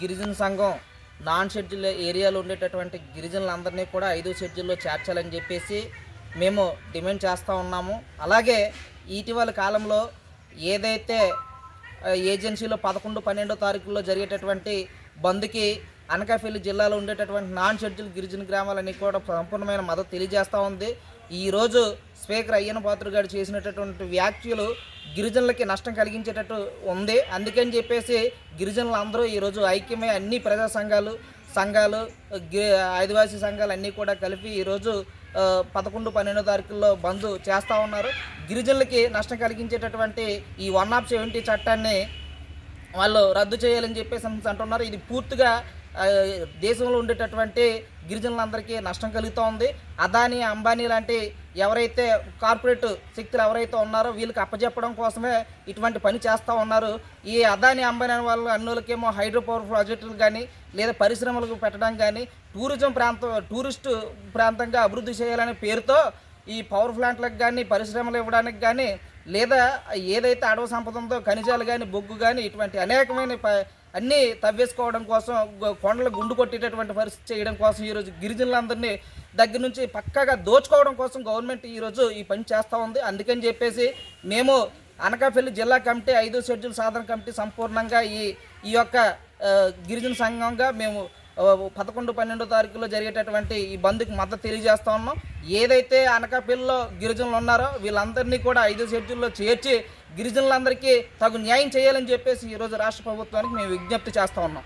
గిరిజన సంఘం non schedule ఏరియాలో ఉండేటటువంటి గిరిజనులందరినీ కూడా ఐదో షెడ్యూల్లో చేర్చాలని చెప్పేసి మేము డిమాండ్ చేస్తూ ఉన్నాము. అలాగే ఇటీవల కాలంలో ఏదైతే ఏజెన్సీలో పదకొండు పన్నెండో తారీఖుల్లో జరిగేటటువంటి బంద్కి అనకాపల్లి జిల్లాలో ఉండేటటువంటి నాన్ షెడ్యూల్ గిరిజన గ్రామాలన్నీ కూడా సంపూర్ణమైన మద్దతు తెలియజేస్తూ ఉంది. ఈరోజు స్పీకర్ అయ్యన పాత్ర గారు చేసినటువంటి వ్యాఖ్యలు గిరిజనులకి నష్టం కలిగించేటట్టు ఉంది. అందుకని చెప్పేసి గిరిజనులు అందరూ ఈరోజు ఐక్యమై అన్ని ప్రజా సంఘాలు సంఘాలు గి- ఆదివాసీ సంఘాలు అన్నీ కూడా కలిపి ఈరోజు పదకొండు పన్నెండో తారీఖుల్లో బంద్ చేస్తూ ఉన్నారు. గిరిజనులకి నష్టం కలిగించేటటువంటి ఈ వన్ ఆఫ్ సెవెంటీ చట్టాన్ని వాళ్ళు రద్దు చేయాలని చెప్పేసి అంటున్నారు. ఇది పూర్తిగా దేశంలో ఉండేటటువంటి గిరిజనులందరికీ నష్టం కలుగుతూ ఉంది అదానీ అంబానీ లాంటి ఎవరైతే కార్పొరేట్ శక్తులు ఎవరైతే ఉన్నారో వీళ్ళకి అప్పచెప్పడం కోసమే ఇటువంటి పని చేస్తూ ఉన్నారు. ఈ అదానీ అంబానీ అనే వాళ్ళు అన్నులకేమో హైడ్రో పవర్ ప్రాజెక్టులు కానీ లేదా పరిశ్రమలకు పెట్టడం కానీ టూరిజం ప్రాంతం టూరిస్టు ప్రాంతంగా అభివృద్ధి చేయాలనే పేరుతో ఈ పవర్ ప్లాంట్లకు కానీ పరిశ్రమలు ఇవ్వడానికి కానీ లేదా ఏదైతే అడవి సంపద ఉందో ఖనిజాలు కానీ బొగ్గు కానీ ఇటువంటి అనేకమైన ప- అన్నీ తవ్వేసుకోవడం కోసం కొండలు గుండు కొట్టేటటువంటి పరిస్థితి చేయడం కోసం ఈరోజు గిరిజనులందరినీ దగ్గర నుంచి పక్కాగా దోచుకోవడం కోసం గవర్నమెంట్ ఈరోజు ఈ పని చేస్తూ ఉంది. అందుకని చెప్పేసి మేము అనకాపల్లి జిల్లా కమిటీ ఐదో షెడ్యూల్ సాధన కమిటీ సంపూర్ణంగా ఈ ఈ యొక్క గిరిజన సంఘంగా మేము పదకొండు పన్నెండో తారీఖులో జరిగేటటువంటి ఈ బంద్కి మద్దతు తెలియజేస్తా ఉన్నాం. ఏదైతే అనకాపల్లిలో గిరిజనులు ఉన్నారో వీళ్ళందరినీ కూడా ఐదు షెడ్యూల్లో చేర్చి గిరిజనులందరికీ తగు న్యాయం చేయాలని చెప్పేసి ఈరోజు రాష్ట్ర ప్రభుత్వానికి మేము విజ్ఞప్తి చేస్తా ఉన్నాం.